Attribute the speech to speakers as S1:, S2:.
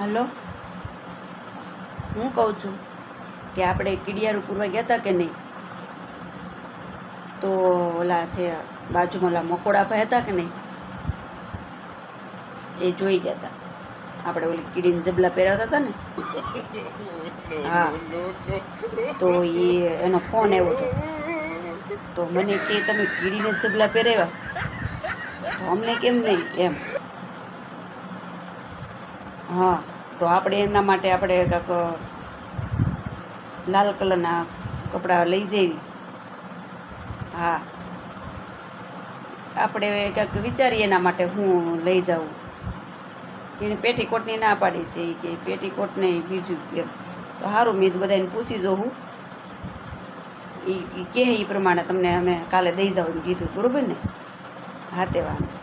S1: Hello. હું કહું છું કે આપણે કીડિયારું પૂરવા ગયા હતા કે નહીં? તો ઓલા જે બાજુમાં ઓલા મકોડા ભાઈ હતા કે નહીં? એ જોઈ ગયા હતા. આપણે ઓલી કીડીને જબલા પહેરાવતા હતા ને? હા. તો એ એનો ફોન આવ્યો હતો. તો મને કે તમે કીડીને જબલા પહેરાવ્યા? તો અમને કેમ નહીં એમ? હા, તો આપણે એમના માટે આપણે કાંક, લાલ કલરના કપડાં લઈ જઈએ હા. આપણે કાંઈક વિચારીએ એના માટે હું લઈ જાઉં. એને પેટીકોટની ના પાડી છે એ કે પેટીકોટ નહીં બીજું એમ. તો સારું મેં બધાને પૂછી જોઉં. એ કહે એ પ્રમાણે તમને અમે કાલે દઈ જાઉં એમ કીધું, બરાબર ને? હા, તે વાંધો.